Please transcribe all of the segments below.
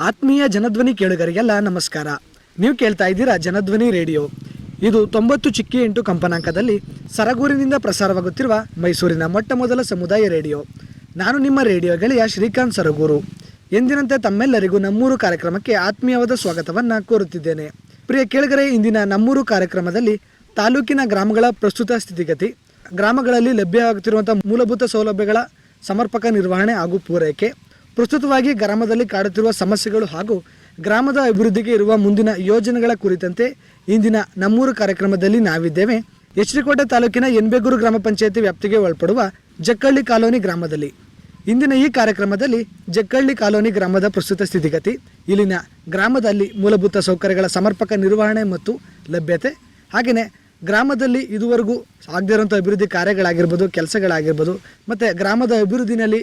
ಆತ್ಮೀಯ ಜನಧ್ವನಿ ಕೇಳುಗರಿಗೆಲ್ಲ ನಮಸ್ಕಾರ. ನೀವು ಕೇಳ್ತಾ ಇದ್ದೀರಾ ಜನಧ್ವನಿ ರೇಡಿಯೋ. ಇದು ತೊಂಬತ್ತು ಚಿಕ್ಕಿ ಎಂಟು ಕಂಪನಾಂಕದಲ್ಲಿ ಸರಗೂರಿನಿಂದ ಪ್ರಸಾರವಾಗುತ್ತಿರುವ ಮೈಸೂರಿನ ಮೊಟ್ಟ ಮೊದಲ ಸಮುದಾಯ ರೇಡಿಯೋ. ನಾನು ನಿಮ್ಮ ರೇಡಿಯೋ ಗೆಳೆಯ ಶ್ರೀಕಾಂತ್ ಸರಗೂರು. ಎಂದಿನಂತೆ ತಮ್ಮೆಲ್ಲರಿಗೂ ನಮ್ಮೂರು ಕಾರ್ಯಕ್ರಮಕ್ಕೆ ಆತ್ಮೀಯವಾದ ಸ್ವಾಗತವನ್ನು ಕೋರುತ್ತಿದ್ದೇನೆ. ಪ್ರಿಯ ಕೇಳುಗರೆ, ಇಂದಿನ ನಮ್ಮೂರು ಕಾರ್ಯಕ್ರಮದಲ್ಲಿ ತಾಲೂಕಿನ ಗ್ರಾಮಗಳ ಪ್ರಸ್ತುತ ಸ್ಥಿತಿಗತಿ, ಗ್ರಾಮಗಳಲ್ಲಿ ಲಭ್ಯವಾಗುತ್ತಿರುವಂಥ ಮೂಲಭೂತ ಸೌಲಭ್ಯಗಳ ಸಮರ್ಪಕ ನಿರ್ವಹಣೆ ಹಾಗೂ ಪೂರೈಕೆ ಪ್ರಸ್ತುತವಾಗಿ ಗ್ರಾಮದಲ್ಲಿ ಕಾಡುತ್ತಿರುವ ಸಮಸ್ಯೆಗಳು ಹಾಗೂ ಗ್ರಾಮದ ಅಭಿವೃದ್ಧಿಗೆ ಇರುವ ಮುಂದಿನ ಯೋಜನೆಗಳ ಕುರಿತಂತೆ ಇಂದಿನ ನಮ್ಮೂರು ಕಾರ್ಯಕ್ರಮದಲ್ಲಿ ನಾವಿದ್ದೇವೆ. ಎಚ್ಚರಿಕೋಟೆ ತಾಲೂಕಿನ ಎನ್ಬೇಗೂರು ಗ್ರಾಮ ಪಂಚಾಯತಿ ವ್ಯಾಪ್ತಿಗೆ ಒಳಪಡುವ ಜಕ್ಕಳ್ಳಿ ಕಾಲೋನಿ ಗ್ರಾಮದಲ್ಲಿ. ಇಂದಿನ ಈ ಕಾರ್ಯಕ್ರಮದಲ್ಲಿ ಜಕ್ಕಳ್ಳಿ ಕಾಲೋನಿ ಗ್ರಾಮದ ಪ್ರಸ್ತುತ ಸ್ಥಿತಿಗತಿ, ಇಲ್ಲಿನ ಗ್ರಾಮದಲ್ಲಿ ಮೂಲಭೂತ ಸೌಕರ್ಯಗಳ ಸಮರ್ಪಕ ನಿರ್ವಹಣೆ ಮತ್ತು ಲಭ್ಯತೆ, ಹಾಗೆಯೇ ಗ್ರಾಮದಲ್ಲಿ ಇದುವರೆಗೂ ಆಗದಿರುವಂಥ ಅಭಿವೃದ್ಧಿ ಕಾರ್ಯಗಳಾಗಿರ್ಬೋದು, ಕೆಲಸಗಳಾಗಿರ್ಬೋದು, ಮತ್ತು ಗ್ರಾಮದ ಅಭಿವೃದ್ಧಿನಲ್ಲಿ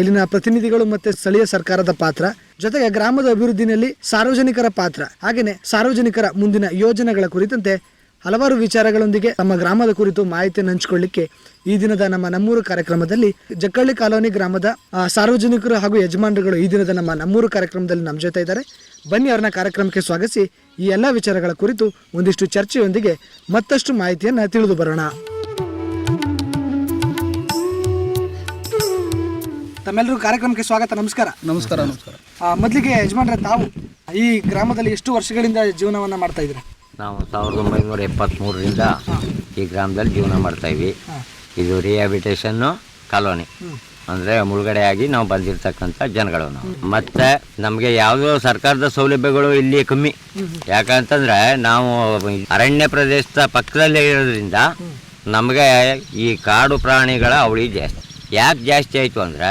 ಇಲ್ಲಿನ ಪ್ರತಿನಿಧಿಗಳು ಮತ್ತು ಸ್ಥಳೀಯ ಸರ್ಕಾರದ ಪಾತ್ರ, ಜೊತೆಗೆ ಗ್ರಾಮದ ಅಭಿವೃದ್ಧಿನಲ್ಲಿ ಸಾರ್ವಜನಿಕರ ಪಾತ್ರ ಹಾಗೆಯೇ ಸಾರ್ವಜನಿಕರ ಮುಂದಿನ ಯೋಜನೆಗಳ ಕುರಿತಂತೆ ಹಲವಾರು ವಿಚಾರಗಳೊಂದಿಗೆ ನಮ್ಮ ಗ್ರಾಮದ ಕುರಿತು ಮಾಹಿತಿಯನ್ನು ಹಂಚಿಕೊಳ್ಳಿಕ್ಕೆ ಈ ದಿನದ ನಮ್ಮ ನಮ್ಮೂರು ಕಾರ್ಯಕ್ರಮದಲ್ಲಿ ಜಕ್ಕಳ್ಳಿ ಕಾಲೋನಿ ಗ್ರಾಮದ ಸಾರ್ವಜನಿಕರು ಹಾಗೂ ಯಜಮಾನರುಗಳು ಈ ದಿನದ ನಮ್ಮ ನಮ್ಮೂರು ಕಾರ್ಯಕ್ರಮದಲ್ಲಿ ನಮ್ಮ ಜೊತೆ ಇದ್ದಾರೆ. ಬನ್ನಿ ಅವರನ್ನ ಕಾರ್ಯಕ್ರಮಕ್ಕೆ ಸ್ವಾಗತಿಸಿ. ಈ ಎಲ್ಲ ವಿಚಾರಗಳ ಕುರಿತು ಒಂದಿಷ್ಟು ಚರ್ಚೆಯೊಂದಿಗೆ ಮತ್ತಷ್ಟು ಮಾಹಿತಿಯನ್ನು ತಿಳಿದು ಬರೋಣ. ತಮ್ಮೆಲ್ಲರಿಗೂ ಕಾರ್ಯಕ್ರಮಕ್ಕೆ ಸ್ವಾಗತ ನಮಸ್ಕಾರ. ನಮಸ್ಕಾರ ನಮಸ್ಕಾರ. ಮೊದಲಿಗೆ ಯಜಮಾನ್ರೆ ತಾವು ಈ ಗ್ರಾಮದಲ್ಲಿ ಎಷ್ಟು ವರ್ಷಗಳಿಂದ ಜೀವನವನ್ನ ಮಾಡ್ತಾ ಇದ್ದೀರಾ? ನಾವು ಸಾವಿರದ ಒಂಬೈನೂರ ಎಪ್ಪತ್ತ್ಮೂರರಿಂದ ಈ ಗ್ರಾಮದಲ್ಲಿ ಜೀವನ ಮಾಡ್ತಾಯಿವಿ ಇದು ರಿಹ್ಯಾಬಿಟೇಷನ್ನು ಕಾಲೋನಿ. ಅಂದರೆ ಮುಳುಗಡೆಯಾಗಿ ನಾವು ಬಂದಿರತಕ್ಕಂಥ ಜನಗಳು ನಾವು. ಮತ್ತು ನಮಗೆ ಯಾವುದೋ ಸರ್ಕಾರದ ಸೌಲಭ್ಯಗಳು ಇಲ್ಲಿ ಕಮ್ಮಿ. ಯಾಕಂತಂದರೆ ನಾವು ಅರಣ್ಯ ಪ್ರದೇಶದ ಪಕ್ಕದಲ್ಲೇ ಇರೋದ್ರಿಂದ ನಮಗೆ ಈ ಕಾಡು ಪ್ರಾಣಿಗಳ ಅವಳಿ ಜಾಸ್ತಿ. ಯಾಕೆ ಜಾಸ್ತಿ ಆಯಿತು ಅಂದರೆ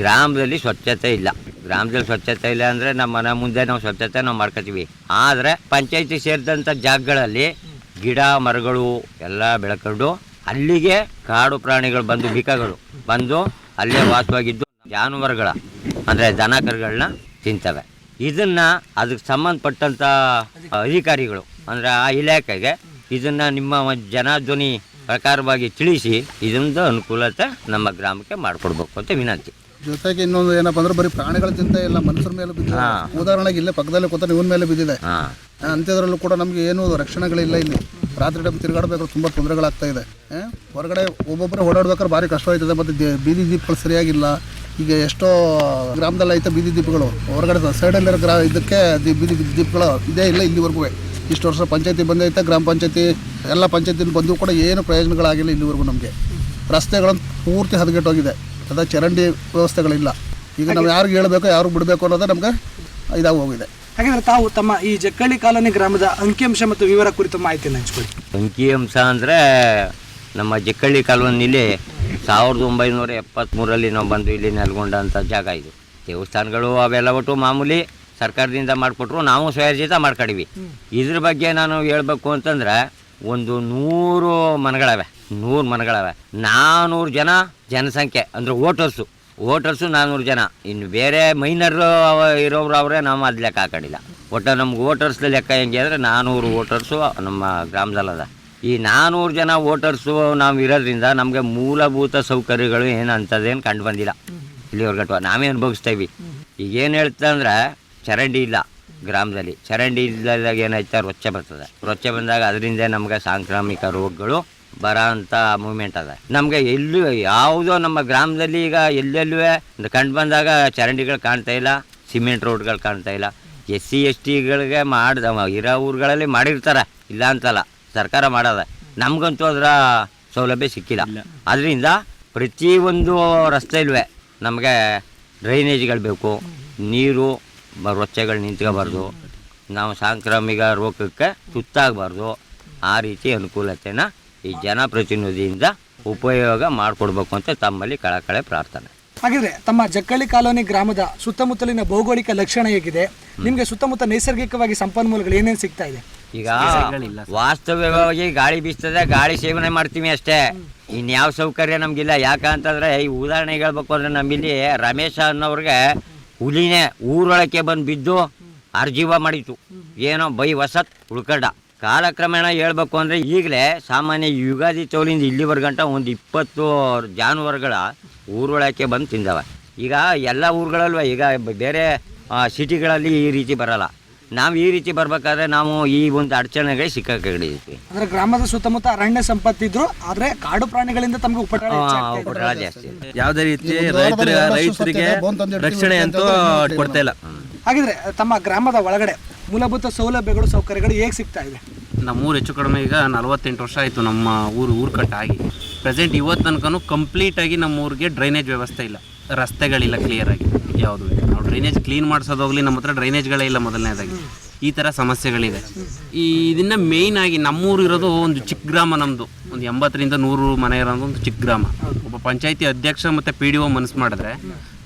ಗ್ರಾಮದಲ್ಲಿ ಸ್ವಚ್ಛತೆ ಇಲ್ಲ. ಗ್ರಾಮದಲ್ಲಿ ಸ್ವಚ್ಛತೆ ಇಲ್ಲ ಅಂದರೆ ನಮ್ಮ ಮನೆ ಮುಂದೆ ನಾವು ಸ್ವಚ್ಛತೆ ನಾವು ಮಾಡ್ಕೋತೀವಿ. ಆದರೆ ಪಂಚಾಯತಿ ಸೇರಿದಂಥ ಜಾಗಗಳಲ್ಲಿ ಗಿಡ, ಮರಗಳು ಎಲ್ಲ ಬೆಳ್ಕೊಂಡು ಅಲ್ಲಿಗೆ ಕಾಡು ಪ್ರಾಣಿಗಳು ಬಂದು ಬಿಕಗಳು. ಬಂದು ಅಲ್ಲೇ ವಾಸವಾಗಿದ್ದು ಜಾನುವಾರುಗಳ ಅಂದರೆ ದನ ಕರುಗಳನ್ನ ತಿಂತವೆ. ಇದನ್ನ ಅದಕ್ಕೆ ಸಂಬಂಧಪಟ್ಟಂಥ ಅಧಿಕಾರಿಗಳು ಅಂದರೆ ಆ ಇಲಾಖೆಗೆ ಇದನ್ನ ನಿಮ್ಮ ಜನಾಧ್ವನಿ ಪ್ರಕಾರವಾಗಿ ತಿಳಿಸಿ ಇದೊಂದು ಅನುಕೂಲತೆ ನಮ್ಮ ಗ್ರಾಮಕ್ಕೆ ಮಾಡಿಕೊಡ್ಬೇಕು ಅಂತ ವಿನಂತಿ. ಜೊತೆಗೆ ಇನ್ನೊಂದು ಏನಪ್ಪ ಅಂದ್ರೆ ಬರೀ ಪ್ರಾಣಿಗಳ ಚಿಂತೆ ಇಲ್ಲ ಮನುಷ್ಯರ ಮೇಲೆ ಬಿದ್ದಿದೆ. ಉದಾಹರಣೆಗೆ ಇಲ್ಲೇ ಪಕ್ಕದಲ್ಲೇ ಕೂತ ಇವನ್ ಮೇಲೆ ಬಿದ್ದಿದೆ. ಅಂಥದ್ರಲ್ಲೂ ಕೂಡ ನಮಗೆ ಏನು ರಕ್ಷಣೆಗಳಿಲ್ಲ ಇಲ್ಲಿ. ರಾತ್ರಿ ಟೈಮ್ ತಿರುಗಾಡಬೇಕು ತುಂಬ ತೊಂದರೆಗಳಾಗ್ತಾ ಇದೆ. ಹೊರಗಡೆ ಒಬ್ಬೊಬ್ಬರೇ ಓಡಾಡ್ಬೇಕಾದ್ರೆ ಭಾರಿ ಕಷ್ಟ ಆಯ್ತದೆ ಮತ್ತು ಬೀದಿ ದೀಪಗಳು ಸರಿಯಾಗಿಲ್ಲ. ಈಗ ಎಷ್ಟೋ ಗ್ರಾಮದಲ್ಲಿ ಐತೆ ಬೀದಿ ದೀಪಗಳು. ಹೊರಗಡೆ ಸೈಡಲ್ಲಿರೋ ಗ್ರಾ, ಇದಕ್ಕೆ ಬೀದಿ ದೀಪಗಳು ಇದೇ ಇಲ್ಲ ಇಲ್ಲಿವರೆಗೂ. ಇಷ್ಟು ವರ್ಷ ಪಂಚಾಯತಿ ಬಂದೈತೆ ಗ್ರಾಮ ಪಂಚಾಯತಿ, ಎಲ್ಲ ಪಂಚಾಯತಿನ ಬಂದು ಕೂಡ ಏನು ಪ್ರಯೋಜನಗಳಾಗಿಲ್ಲ ಇಲ್ಲಿವರೆಗೂ ನಮಗೆ. ರಸ್ತೆಗಳನ್ನು ಪೂರ್ತಿ ಹದಗೆಟ್ಟೋಗಿದೆ. ಅದ ಚರಂಡಿ ವ್ಯವಸ್ಥೆಗಳಿಲ್ಲ. ಈಗ ನಾವು ಯಾರಿಗೆ ಹೇಳಬೇಕು ಯಾರು ಬಿಡಬೇಕು ಅನ್ನೋದೇ ನಮಗೆ ಇದಾಗಿ ಹೋಗಿದೆ ಹಾಗಾದ್ರೆ ತಾವು ತಮ್ಮ ಈ ಜಕ್ಕಳ್ಳಿ ಕಾಲೋನಿ ಗ್ರಾಮದ ಅಂಕಿಅಂಶ ಮತ್ತು ವಿವರ ಕುರಿತು ಮಾಹಿತಿಯನ್ನು ಹಂಚಿಕೊಳ್ಳಿ. ಅಂಕಿಅಂಶ ಅಂದರೆ ನಮ್ಮ ಜಕ್ಕಳ್ಳಿ ಕಾಲೋನಿಲಿ ಸಾವಿರದ ಒಂಬೈನೂರ ಎಪ್ಪತ್ತ್ಮೂರಲ್ಲಿ ನಾವು ಬಂದು ಇಲ್ಲಿ ನೆಲೆಗೊಂಡಂಥ ಜಾಗ ಇದು. ದೇವಸ್ಥಾನಗಳು ಅವೆಲ್ಲ ಒಟ್ಟು ಮಾಮೂಲಿ ಸರ್ಕಾರದಿಂದ ಮಾಡಿಕೊಟ್ರು ನಾವು ಸ್ವಯರ್ಜಿತ ಮಾಡ್ಕೊಂಡಿವಿ. ಇದ್ರ ಬಗ್ಗೆ ನಾನು ಹೇಳ್ಬೇಕು ಅಂತಂದ್ರೆ ಒಂದು ನೂರು ಮನೆಗಳವೆ ನೂರು ಮನೆಗಳವೆ ನಾನ್ನೂರು ಜನ ಜನಸಂಖ್ಯೆ ಅಂದರೆ ವೋಟರ್ಸು. ವೋಟರ್ಸು ನಾನ್ನೂರು ಜನ. ಇನ್ನು ಬೇರೆ ಮೈನರ್ ಇರೋರು ಅವರೇ ನಾವು ಅದು ಲೆಕ್ಕ ಹಾಕೊಂಡಿಲ್ಲ. ಒಟ್ಟು ನಮ್ಗೆ ವೋಟರ್ಸ್ ಲೆಕ್ಕ ಹೆಂಗೆ ಅಂದರೆ ನಾನ್ನೂರು ವೋಟರ್ಸು ನಮ್ಮ ಗ್ರಾಮದಲ್ಲದ. ಈ ನಾನ್ನೂರು ಜನ ವೋಟರ್ಸು ನಾವು ಇರೋದ್ರಿಂದ ನಮಗೆ ಮೂಲಭೂತ ಸೌಕರ್ಯಗಳು ಏನು ಅಂಥದ್ದೇನು ಕಂಡು ಬಂದಿಲ್ಲ. ಇಲ್ಲಿವರೆಗಟ್ವ ನಾವೇ ಅನುಭವಿಸ್ತೀವಿ ಈಗ ಏನು ಹೇಳ್ತಾ ಅಂದ್ರೆ ಚರಂಡಿ ಇಲ್ಲ ಗ್ರಾಮದಲ್ಲಿ. ಚರಂಡಿ ಇಲ್ಲದಾಗ ಏನಾಯ್ತಾ? ರೊಚ್ಚೆ ಬರ್ತದೆ. ರೊಚ್ಚೆ ಬಂದಾಗ ಅದರಿಂದ ನಮಗೆ ಸಾಂಕ್ರಾಮಿಕ ರೋಗಗಳು ಬರೋ ಅಂಥ ಮೂಮೆಂಟ್ ಅದ. ನಮಗೆ ಎಲ್ಲೂ ಯಾವುದೋ ನಮ್ಮ ಗ್ರಾಮದಲ್ಲಿ ಈಗ ಎಲ್ಲೆಲ್ಲೂ ಕಂಡು ಬಂದಾಗ ಚರಂಡಿಗಳು ಕಾಣ್ತಾ ಇಲ್ಲ ಸಿಮೆಂಟ್ ರೋಡ್ಗಳು ಕಾಣ್ತಾ ಇಲ್ಲ. ಎಸ್ ಸಿ ಎಸ್ ಟಿಗಳಿಗೆ ಮಾಡ್ದ ಇರೋ ಊರುಗಳಲ್ಲಿ ಮಾಡಿರ್ತಾರೆ ಇಲ್ಲ ಅಂತಲ್ಲ ಸರ್ಕಾರ ಮಾಡೋದ. ನಮಗಂತೂ ಅದರ ಸೌಲಭ್ಯ ಸಿಕ್ಕಿಲ್ಲ. ಅದರಿಂದ ಪ್ರತಿಯೊಂದು ರಸ್ತೆಲ್ವೇ ನಮಗೆ ಡ್ರೈನೇಜ್ಗಳು ಬೇಕು ನೀರು ರೊಚ್ಚೆಗಳು ನಿಂತ್ಕೋಬಾರ್ದು. ನಾವು ಸಾಂಕ್ರಾಮಿಕ ರೋಗಕ್ಕೆ ತುತ್ತಾಗಬಾರ್ದು. ಆ ರೀತಿ ಅನುಕೂಲತೆನ ಈ ಜನಪ್ರತಿನಿಧಿಯಿಂದ ಉಪಯೋಗ ಮಾಡಿಕೊಡ್ಬೇಕು ಅಂತ ತಮ್ಮಲ್ಲಿ ಕಳಕಳೆ ಪ್ರಾರ್ಥನೆ. ಹಾಗಿದ್ರೆ ತಮ್ಮ ಜಕ್ಕಳ್ಳಿ ಕಾಲೋನಿ ಗ್ರಾಮದ ಸುತ್ತಮುತ್ತಲಿನ ಭೌಗೋಳಿಕ ಲಕ್ಷಣ ಹೇಗಿದೆ? ನಿಮಗೆ ಸುತ್ತಮುತ್ತ ನೈಸರ್ಗಿಕವಾಗಿ ಸಂಪನ್ಮೂಲಗಳು ಏನೇನು ಸಿಗ್ತಾ ಇದೆ? ಈಗ ವಾಸ್ತವ್ಯವಾಗಿ ಗಾಳಿ ಬೀಸ್ತದೆ ಗಾಳಿ ಸೇವನೆ ಮಾಡ್ತೀವಿ ಅಷ್ಟೇ. ಇನ್ಯಾವ ಸೌಕರ್ಯ ನಮಗಿಲ್ಲ. ಯಾಕಂತಂದ್ರೆ ಈ ಉದಾಹರಣೆ ಹೇಳ್ಬೇಕು ಅಂದ್ರೆ ನಮ್ಮಿಲ್ಲಿ ರಮೇಶ ಅನ್ನೋರ್ಗೆ ಹುಲಿನೇ ಊರೊಳಕ್ಕೆ ಬಂದು ಬಿದ್ದು ಅರ್ಜೀವ ಮಾಡಿತು ಏನೋ ಬೈ ವಸತ್ ಉಳ್ಕಂಡ. ಕಾಲಕ್ರಮೇಣ ಹೇಳ್ಬೇಕು ಅಂದ್ರೆ ಈಗಲೇ ಸಾಮಾನ್ಯ ಯುಗಾದಿ ಚೌಲಿಂದ ಇಲ್ಲಿವರೆಗಂಟ ಒಂದು ಇಪ್ಪತ್ತು ಜಾನುವಾರುಗಳ ಊರೊಳಕ್ಕೆ ಬಂದು ತಿಂದವ. ಈಗ ಎಲ್ಲ ಊರುಗಳಲ್ವ ಈಗ ಬೇರೆ ಸಿಟಿಗಳಲ್ಲಿ ಈ ರೀತಿ ಬರಲ್ಲ. ನಾವು ಈ ರೀತಿ ಬರಬೇಕಾದ್ರೆ ನಾವು ಈ ಒಂದು ಅಡಚಣೆಗೆ ಸಿಕ್ಕಾಕೊಂಡಿದ್ವಿ ಅಂದ್ರೆ ಗ್ರಾಮದ ಸುತ್ತಮುತ್ತ ಅರಣ್ಯ ಸಂಪತ್ತಿದ್ರು ಆದ್ರೆ ಕಾಡು ಪ್ರಾಣಿಗಳಿಂದ ತಮಗೆ ಉಪಟಳ. ಜಾಸ್ತಿ ಯಾವುದೇ ರೀತಿ ರೈತರಿಗೆ ರಕ್ಷಣೆ ಅಂತೂ ಕೊಡ್ತಾ ಇಲ್ಲ. ಹಾಗಿದ್ರೆ ತಮ್ಮ ಗ್ರಾಮದ ಒಳಗಡೆ ಮೂಲಭೂತ ಸೌಲಭ್ಯಗಳು ಸೌಕರ್ಯಗಳು ಹೇಗೆ ಸಿಗ್ತಾ ಇದೆ? ನಮ್ಮೂರು ಹೆಚ್ಚು ಕಡಿಮೆ ಈಗ ನಲವತ್ತೆಂಟು ವರ್ಷ ಆಯಿತು ನಮ್ಮ ಊರು ಊರು ಕಟ್ಟಾಗಿ ಪ್ರೆಸೆಂಟ್ ಇವತ್ತು ತನಕನೂ ಕಂಪ್ಲೀಟಾಗಿ ನಮ್ಮ ಊರಿಗೆ ಡ್ರೈನೇಜ್ ವ್ಯವಸ್ಥೆ ಇಲ್ಲ. ರಸ್ತೆಗಳಿಲ್ಲ ಕ್ಲಿಯರಾಗಿ ಯಾವುದು ನಾವು ಡ್ರೈನೇಜ್ ಕ್ಲೀನ್ ಮಾಡಿಸೋದಾಗಲಿ ನಮ್ಮ ಹತ್ರ ಡ್ರೈನೇಜ್ಗಳೇ ಇಲ್ಲ ಮೊದಲನೇದಾಗಿ. ಈ ಥರ ಸಮಸ್ಯೆಗಳಿದೆ. ಈ ಇದನ್ನು ಮೇಯ್ನ್ ಆಗಿ ನಮ್ಮೂರು ಇರೋದು ಒಂದು ಚಿಕ್ಕ ಗ್ರಾಮ ನಮ್ಮದು ಒಂದು ಎಂಬತ್ತರಿಂದ ನೂರು ಮನೆ ಇರೋದು ಒಂದು ಚಿಕ್ಕ ಗ್ರಾಮ. ಒಬ್ಬ ಪಂಚಾಯತಿ ಅಧ್ಯಕ್ಷ ಮತ್ತು ಪಿ ಡಿ ಒ ಮನಸ್ಸು ಮಾಡಿದ್ರೆ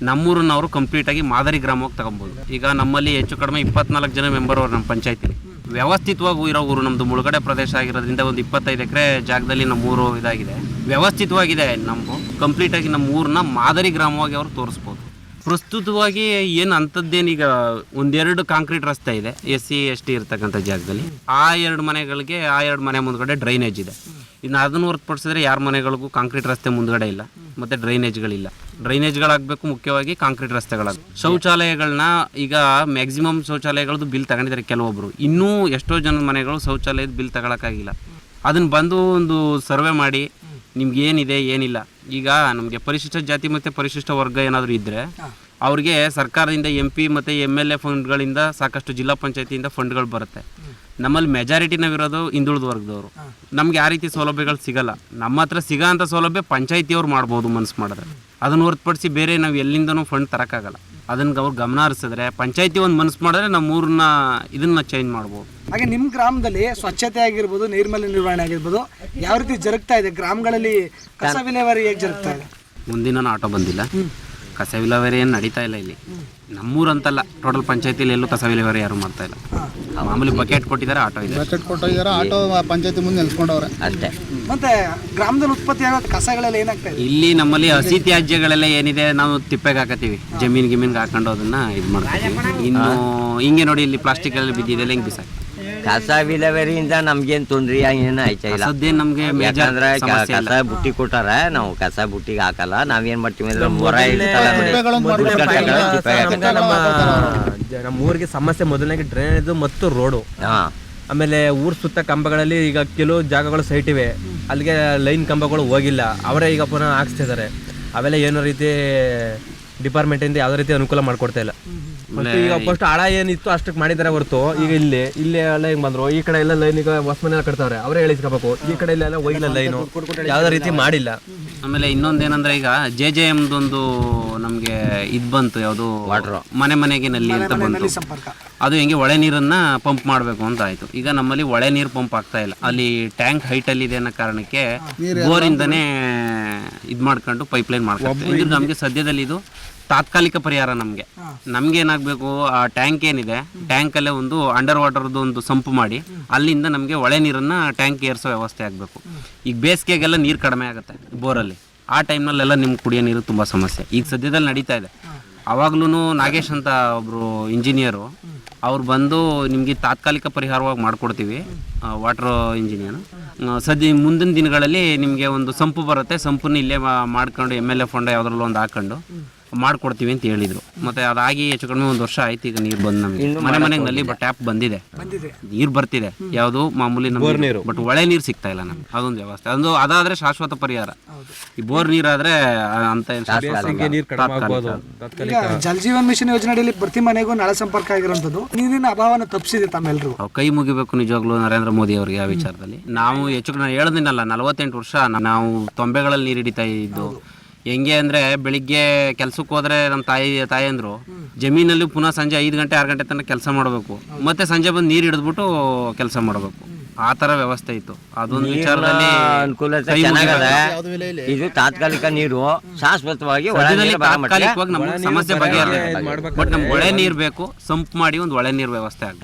ನಮ್ಮೂರನ್ನ ಅವರು ಕಂಪ್ಲೀಟಾಗಿ ಮಾದರಿ ಗ್ರಾಮವಾಗಿ ತಗೊಬೋದು. ಈಗ ನಮ್ಮಲ್ಲಿ ಹೆಚ್ಚು ಕಡಿಮೆ ಇಪ್ಪತ್ನಾಲ್ಕು ಜನ ಮೆಂಬರ್ ಅವರು ನಮ್ಮ ಪಂಚಾಯತಿಲಿ ವ್ಯವಸ್ಥಿತವಾಗಿ ಇರೋ ಊರು ನಮ್ಮದು ಮುಳುಗಡೆ ಪ್ರದೇಶ ಆಗಿರೋದ್ರಿಂದ ಒಂದು ಇಪ್ಪತ್ತೈದು ಎಕರೆ ಜಾಗದಲ್ಲಿ ನಮ್ಮ ಊರು ಇದಾಗಿದೆ. ವ್ಯವಸ್ಥಿತವಾಗಿದೆ ನಮ್ಮ ಕಂಪ್ಲೀಟಾಗಿ ನಮ್ಮ ಊರನ್ನ ಮಾದರಿ ಗ್ರಾಮವಾಗಿ ಅವರು ತೋರಿಸ್ಬೋದು. ಪ್ರಸ್ತುತವಾಗಿ ಏನು ಅಂಥದ್ದೇನೀಗ ಒಂದೆರಡು ಕಾಂಕ್ರೀಟ್ ರಸ್ತೆ ಇದೆ. ಎಸ್ ಸಿ, ಎಸ್ ಟಿ ಇರ್ತಕ್ಕಂಥ ಜಾಗದಲ್ಲಿ. ಆ ಎರಡು ಮನೆಗಳಿಗೆ, ಆ ಎರಡು ಮನೆ ಮುಂದ್ಗಡೆ ಡ್ರೈನೇಜ್ ಇದೆ. ಇನ್ನು ಅದನ್ನು ಹೊರತುಪಡಿಸಿದ್ರೆ ಯಾರ ಮನೆಗಳಿಗೂ ಕಾಂಕ್ರೀಟ್ ರಸ್ತೆ ಮುಂದ್ಗಡೆ ಇಲ್ಲ ಮತ್ತು ಡ್ರೈನೇಜ್ಗಳಿಲ್ಲ. ಡ್ರೈನೇಜ್ಗಳಾಗಬೇಕು ಮುಖ್ಯವಾಗಿ ಕಾಂಕ್ರೀಟ್ ರಸ್ತೆಗಳಾಗಬೇಕು ಶೌಚಾಲಯಗಳನ್ನ ಈಗ ಮ್ಯಾಕ್ಸಿಮಮ್ ಶೌಚಾಲಯಗಳದ್ದು ಬಿಲ್ ತಗೊಂಡಿದ್ದಾರೆ ಕೆಲವೊಬ್ಬರು ಇನ್ನೂ ಎಷ್ಟೋ ಜನದ ಮನೆಗಳು ಶೌಚಾಲಯದ ಬಿಲ್ ತಗೊಳಕ್ಕಾಗಿಲ್ಲ. ಅದನ್ನು ಬಂದು ಒಂದು ಸರ್ವೆ ಮಾಡಿ ನಿಮ್ಗೆ ಏನಿದೆ ಏನಿಲ್ಲ. ಈಗ ನಮಗೆ ಪರಿಶಿಷ್ಟ ಜಾತಿ ಮತ್ತು ಪರಿಶಿಷ್ಟ ವರ್ಗ ಏನಾದರೂ ಇದ್ದರೆ ಅವ್ರಿಗೆ ಸರ್ಕಾರದಿಂದ ಎಂ ಪಿ ಮತ್ತು ಎಂ ಎಲ್ ಎ ಫಂಡ್ಗಳಿಂದ ಸಾಕಷ್ಟು ಜಿಲ್ಲಾ ಪಂಚಾಯತಿಯಿಂದ ಫಂಡ್ಗಳು ಬರುತ್ತೆ. ನಮ್ಮಲ್ಲಿ ಮೆಜಾರಿಟಿ ನಾವಿರೋದು ಹಿಂದುಳಿದ ವರ್ಗದವರು. ನಮ್ಗೆ ಯಾವ ರೀತಿ ಸೌಲಭ್ಯಗಳು ಸಿಗಲ್ಲ. ನಮ್ಮ ಹತ್ರ ಸಿಗೋ ಅಂಥ ಸೌಲಭ್ಯ ಪಂಚಾಯತಿಯವ್ರು ಮಾಡ್ಬೋದು ಮನ್ಸು ಮಾಡಿದ್ರೆ. ಅದನ್ನು ಹೊರತುಪಡಿಸಿ ಬೇರೆ ನಾವು ಎಲ್ಲಿಂದನೂ ಫಂಡ್ ತರೋಕ್ಕಾಗಲ್ಲ. ಅದನ್ನು ಅವ್ರು ಗಮನ ಹರಿಸಿದ್ರೆ ಪಂಚಾಯತಿ ಒಂದು ಮನಸ್ಸು ಮಾಡಿದ್ರೆ ನಮ್ಮ ಊರನ್ನ ಇದನ್ನ ಚೇಂಜ್ ಮಾಡ್ಬೋದು. ಹಾಗೆ ನಿಮ್ಮ ಗ್ರಾಮದಲ್ಲಿ ಸ್ವಚ್ಛತೆ ಆಗಿರ್ಬೋದು ನೈರ್ಮಲ್ಯ ನಿರ್ವಹಣೆ ಆಗಿರ್ಬೋದು ಯಾವ ರೀತಿ ಜರುಗ್ತಾ ಇದೆ? ಗ್ರಾಮಗಳಲ್ಲಿ ಕಸ ವಿಲೇವಾರಿ ಹೇಗೆ ಜರುಗ್ತಾ ಇದೆ? ಮುಂದಿನ ಆಟೋ ಬಂದಿಲ್ಲ. ಕಸ ವಿಲೇವಾರಿ ಏನು ನಡೀತಾ ಇಲ್ಲ ಇಲ್ಲಿ. ನಮ್ಮೂರಂತಲ್ಲ ಟೋಟಲ್ ಪಂಚಾಯತಿಲಿ ಎಲ್ಲೂ ಕಸ ವಿಲೇವಾರಿ ಯಾರು ಮಾಡ್ತಾ ಇಲ್ಲ. ಮಾಮೂಲಿ ಬಕೆಟ್ ಕೊಟ್ಟಿದ್ದಾರೆ ಆಟೋ ಇದೆ. ಬಕೆಟ್ ಕೊಟ್ಟಿದ್ದಾರೆ ಆಟೋ ಪಂಚಾಯತಿ ಮುಂದೆ ನಿಲ್ಸ್ಕೊಂಡವ್ರೆ. ಅಷ್ಟೇ. ಮತ್ತೆ ಗ್ರಾಮದಲ್ಲಿ ಉತ್ಪತ್ತಿ ಆಗೋ ಕಸಗಳೆಲ್ಲ ಏನಾಗ್ತಾ ಇದೆ? ಇಲ್ಲಿ ನಮ್ಮಲ್ಲಿ ಹಸಿ ತ್ಯಾಜ್ಯಗಳೆಲ್ಲ ಏನಿದೆ ನಾವು ತಿಪ್ಪೆಗೆ ಹಾಕತ್ತೀವಿ. ಜಮೀನ್ ಗಿಮೀನ್ಗೆ ಹಾಕೊಂಡು ಅದನ್ನ ಇದು ಮಾಡ್ತೀವಿ ಇನ್ನು ಹಿಂಗೆ ನೋಡಿ ಇಲ್ಲಿ ಪ್ಲಾಸ್ಟಿಕ್ ಎಲ್ಲ ಬಿದ್ದಿದೆ ಹಿಂಗೆ ಬಿಸಾಕಿ ಕಸ ವಿಲೇವರಿಯಿಂದ ನಮ್ಗೇನ್ ತೊಂದ್ರೆ ಏನು ಆಯ್ತಾ ಇಲ್ಲ? ಸದ್ಯ ನಮಗೆ ಮೇಜರ್ ಯಾಕಂದ್ರೆ ಕ- ಸಮಸ್ಯೆ ಕಸ ಬುಟ್ಟಿ ಕೊಟ್ಟಾರ ನಾವು ಕಸ ಬುಟ್ಟಿಗೆ ಹಾಕಲ್ಲ ನಾವೇನ್ ಮಾಡ್ತೀವಿ ಅಂದ್ರೆ ಮೊರ ಇರ್ತಲ್ಲ ನೋಡಿ, ನಮ್ಗೆ ಹಾಕ್ತಾರೆ. ನಮ್ಮ ಜ- ನಮ್ಮ ಊರಿಗೆ ಸಮಸ್ಯೆ ಮೊದಲನೇಗೆ ಡ್ರೈನೇಜ್ ಮತ್ತು ರೋಡು ಹಾ. ಆಮೇಲೆ ಊರ್ ಸುತ್ತ ಕಂಬಗಳಲ್ಲಿ ಈಗ ಕೆಲವು ಜಾಗಗಳು ಸೈಟ್ ಇವೆ. ಅಲ್ಲಿಗೆ ಲೈನ್ ಕಂಬಗಳು ಹೋಗಿಲ್ಲ. ಅವರೇ ಈಗ ಪುನಃ ಹಾಕ್ಸ್ತಿದ್ದಾರೆ. ಅವೆಲ್ಲ ಏನೋ ರೀತಿ ಡಿಪಾರ್ಟ್ಮೆಂಟಿಂದ ಯಾವುದೇ ರೀತಿ ಅನುಕೂಲ ಮಾಡ್ಕೊಡ್ತಾ ಇಲ್ಲ. ಮತ್ತೆ ಈಗ ಫಸ್ಟ್ ಆಳ ಏನಿತ್ತು ಅಷ್ಟಕ್ಕೆ ಮಾಡಿದ್ದಾರೆ ಹೊರತು. ಈಗ ಇಲ್ಲಿ ಇಲ್ಲಿ ಎಲ್ಲ ಹಿಂಗ್ ಬಂದ್ರು? ಈ ಕಡೆ ಎಲ್ಲ ಲೈನ್ ಈಗ ಹೊಸ ಮನೆ ಕಟ್ತಾವ್ರೆ. ಅವರೇ ಹೇಳಿಸ್ಕೋಬೇಕು. ಈ ಕಡೆ ಎಲ್ಲ ಹೋಗಿಲ್ಲ ಲೈನು. ಯಾವುದೇ ರೀತಿ ಮಾಡಿಲ್ಲ. ಆಮೇಲೆ ಇನ್ನೊಂದೇನಂದ್ರೆ ಈಗ ಜೆ ಜೆ ಎಮ್ದೊಂದು ನಮಗೆ ಇದು ಬಂತು ಯಾವುದು ವಾಟರ್ ಮನೆ ಮನೆಗೆ ನಲ್ಲಿ ಅಂತ ಬಂತು. ಅದು ಹೆಂಗೆ ಒಳೆ ನೀರನ್ನ ಪಂಪ್ ಮಾಡಬೇಕು ಅಂತ ಆಯ್ತು. ಈಗ ನಮ್ಮಲ್ಲಿ ಒಳೆ ನೀರು ಪಂಪ್ ಆಗ್ತಾ ಇಲ್ಲ. ಅಲ್ಲಿ ಟ್ಯಾಂಕ್ ಹೈಟ್ ಅಲ್ಲಿ ಇದೆ ಅನ್ನೋ ಕಾರಣಕ್ಕೆ ಬೋರಿಂದನೇ ಇದು ಮಾಡ್ಕೊಂಡು ಪೈಪ್ ಲೈನ್ ಮಾಡ್ಕೊಂಡು ಇದು ನಮಗೆ ಸದ್ಯದಲ್ಲಿ ಇದು ತಾತ್ಕಾಲಿಕ ಪರಿಹಾರ ನಮಗೆ. ನಮ್ಗೆ ಏನಾಗಬೇಕು ಆ ಟ್ಯಾಂಕ್ ಏನಿದೆ ಟ್ಯಾಂಕಲ್ಲೇ ಒಂದು ಅಂಡರ್ ವಾಟರ್ದು ಒಂದು ಸಂಪು ಮಾಡಿ ಅಲ್ಲಿಂದ ನಮಗೆ ಒಳೆ ನೀರನ್ನ ಟ್ಯಾಂಕ್ ಏರಿಸೋ ವ್ಯವಸ್ಥೆ ಆಗಬೇಕು. ಈಗ ಬೇಸಿಗೆಗೆಲ್ಲ ನೀರು ಕಡಿಮೆ ಆಗುತ್ತೆ ಬೋರಲ್ಲಿ. ಆ ಟೈಮ್ನಲ್ಲೆಲ್ಲ ನಿಮ್ಗೆ ಕುಡಿಯೋ ನೀರು ತುಂಬ ಸಮಸ್ಯೆ. ಈಗ ಸದ್ಯದಲ್ಲಿ ನಡೀತಾ ಇದೆ. ಅವಾಗ್ಲೂ ನಾಗೇಶ್ ಅಂತ ಒಬ್ಬರು ಇಂಜಿನಿಯರು ಅವ್ರು ಬಂದು ನಿಮಗೆ ತಾತ್ಕಾಲಿಕ ಪರಿಹಾರವಾಗಿ ಮಾಡಿಕೊಡ್ತೀವಿ ವಾಟರ್ ಇಂಜಿನಿಯರ್ ಸದ್ಯ ಮುಂದಿನ ದಿನಗಳಲ್ಲಿ ನಿಮಗೆ ಒಂದು ಸಂಪು ಬರುತ್ತೆ ಸಂಪನ್ನ ಇಲ್ಲೇ ಮಾಡ್ಕೊಂಡು ಎಂ ಎಲ್ ಎ ಫಂಡ್ ಯಾವುದ್ರಲ್ಲೂ ಒಂದು ಹಾಕೊಂಡು. ಮಾಡ್ಕೊಡ್ತೀವಿ ಅಂತ ಹೇಳಿದ್ರು. ಮತ್ತೆ ಅದಾಗಿ ಹೆಚ್ಚು ಕಡಿಮೆ ಒಂದು ವರ್ಷ ಆಯ್ತು ಈಗ ನೀರು ಬಂದು ನಮಗೆ. ಮನೆ ಮನೆಗೆ ನಲ್ಲಿ ಟ್ಯಾಪ್ ಬಂದಿದೆ. ನೀರು ಬರ್ತಿದೆ. ಯಾವುದು ಮಾಮೂಲಿ ನಮ್ಮ ನೀರು. ಬಟ್ ಒಳೆ ನೀರು ಸಿಗ್ತಾ ಇಲ್ಲ ನಮ್ಗೆ. ಅದೊಂದು ವ್ಯವಸ್ಥೆ. ಅದು ಅದಾದ್ರೆ ಶಾಶ್ವತ ಪರಿಹಾರ. ಈ ಬೋರ್ ನೀರಾದ್ರೆ ಅಂತ ಜಲ್ ಜೀವನ್ ಮಿಷನ್ ಯೋಜನೆಯಲ್ಲಿ ಪ್ರತಿ ಮನೆಗೂ ನಳ ಸಂಪರ್ಕ ಆಗಿರುವಂಥದ್ದು ನೀರಿನ ಅಭಾವನ ತಪ್ಪಿಸಿದೆ ತಮ್ಮೆಲ್ಲರೂ ಅವ್ರು ಕೈ ಮುಗಿಬೇಕು ನಿಜವಾಗ್ಲೂ ನರೇಂದ್ರ ಮೋದಿ ಅವರಿಗೆ ಆ ವಿಚಾರದಲ್ಲಿ. ನಾವು ಹೆಚ್ಚು ನಾನು ಹೇಳ್ದಿನಲ್ಲ ನಲವತ್ತೆಂಟು ವರ್ಷ ನಾವು ತೊಂಬೆಗಳಲ್ಲಿ ನೀರು ಹಿಡಿತಾ ಇದ್ದು ಹೆಂಗೆ ಅಂದ್ರೆ ಬೆಳಿಗ್ಗೆ ಕೆಲ್ಸಕ್ಕೆ ಹೋದ್ರೆ ನಮ್ಮ ತಾಯಿ ತಾಯಂದ್ರು ಜಮೀನಲ್ಲಿ ಪುನಃ ಸಂಜೆ ಐದು ಗಂಟೆ ಆರು ಗಂಟೆ ತನಕ ಕೆಲಸ ಮಾಡಬೇಕು. ಮತ್ತೆ ಸಂಜೆ ಬಂದು ನೀರು ಹಿಡಿದ್ಬಿಟ್ಟು ಕೆಲಸ ಮಾಡಬೇಕು. ಆ ತರ ವ್ಯವಸ್ಥೆ ಇತ್ತು. ಅದೊಂದು ವಿಚಾರದಲ್ಲಿ ಅನುಕೂಲತೆ ಚೆನ್ನಾಗದ ಇದು ತಾತ್ಕಾಲಿಕ ನೀರು ಶಾಶ್ವತವಾಗಿ ಒಳ ತಾತ್ಕಾಲಿಕವಾಗಿ ನಮ್ಗೆ ಸಮಸ್ಯೆ ಬಗೆಹರಿದೆ ಬಟ್ ನಮ್ಗೆ ಒಳ್ಳೆ ನೀರು ಬೇಕು ಸಂಪ್ ಮಾಡಿ ಒಂದು ಒಳ್ಳೆ ನೀರು ವ್ಯವಸ್ಥೆ ಆಗ